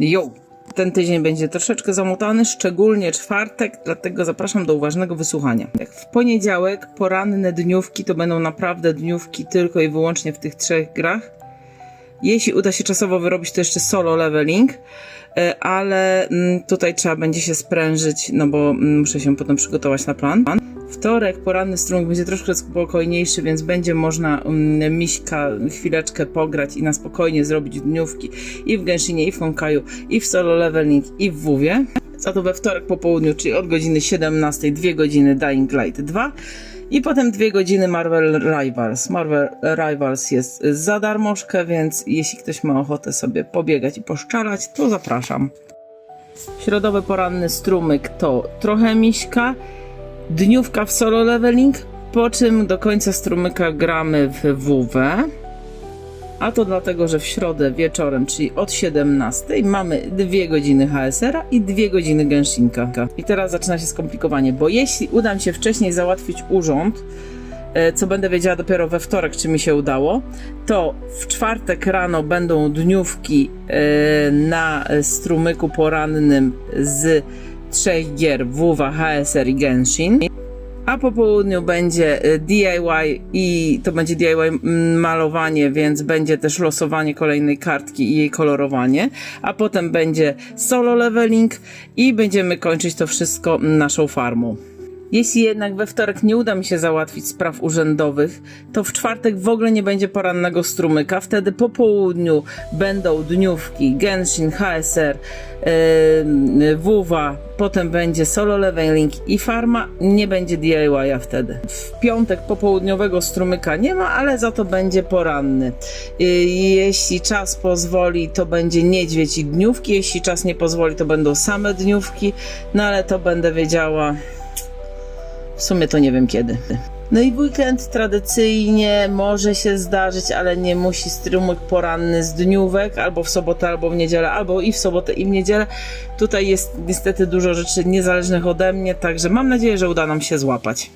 Jo! Ten tydzień będzie troszeczkę zamotany, szczególnie czwartek, dlatego zapraszam do uważnego wysłuchania. W poniedziałek poranne dniówki to będą naprawdę dniówki tylko i wyłącznie w tych trzech grach. Jeśli uda się czasowo wyrobić, to jeszcze solo leveling, e, ale mm, tutaj trzeba będzie się sprężyć, no bo mm, muszę się potem przygotować na plan. Wtorek poranny strumyk będzie troszkę spokojniejszy, więc będzie można um, miśka chwileczkę pograć i na spokojnie zrobić dniówki i w Genshinie, i w Honkaju, i w solo leveling, i w WoWie. Za to we wtorek po południu, czyli od godziny 17, 2 godziny Dying Light 2 i potem 2 godziny Marvel Rivals. Marvel Rivals jest za darmożkę, więc jeśli ktoś ma ochotę sobie pobiegać i poszczalać, to zapraszam. Środowy poranny strumyk to trochę miśka, dniówka w solo leveling, po czym do końca strumyka gramy w WW. A to dlatego, że w środę wieczorem, czyli od 17 mamy 2 godziny HSR-a i 2 godziny Genshinka. I teraz zaczyna się skomplikowanie, bo jeśli uda mi się wcześniej załatwić urząd, e, co będę wiedziała dopiero we wtorek, czy mi się udało, to w czwartek rano będą dniówki e, na strumyku porannym z trzech gier WWA, HSR i Genshin. A po południu będzie y, DIY i to będzie DIY malowanie, więc będzie też losowanie kolejnej kartki i jej kolorowanie. A potem będzie solo leveling i będziemy kończyć to wszystko naszą farmą. Jeśli jednak we wtorek nie uda mi się załatwić spraw urzędowych, to w czwartek w ogóle nie będzie porannego strumyka. Wtedy po południu będą dniówki Genshin, HSR, yy, WWA, potem będzie solo leveling i farma. Nie będzie DIY-a wtedy. W piątek popołudniowego strumyka nie ma, ale za to będzie poranny. Yy, jeśli czas pozwoli, to będzie niedźwiedź i dniówki. Jeśli czas nie pozwoli, to będą same dniówki. No ale to będę wiedziała w sumie to nie wiem kiedy. No i weekend tradycyjnie może się zdarzyć, ale nie musi strumyk poranny z dniówek, albo w sobotę, albo w niedzielę, albo i w sobotę, i w niedzielę. Tutaj jest niestety dużo rzeczy niezależnych ode mnie, także mam nadzieję, że uda nam się złapać.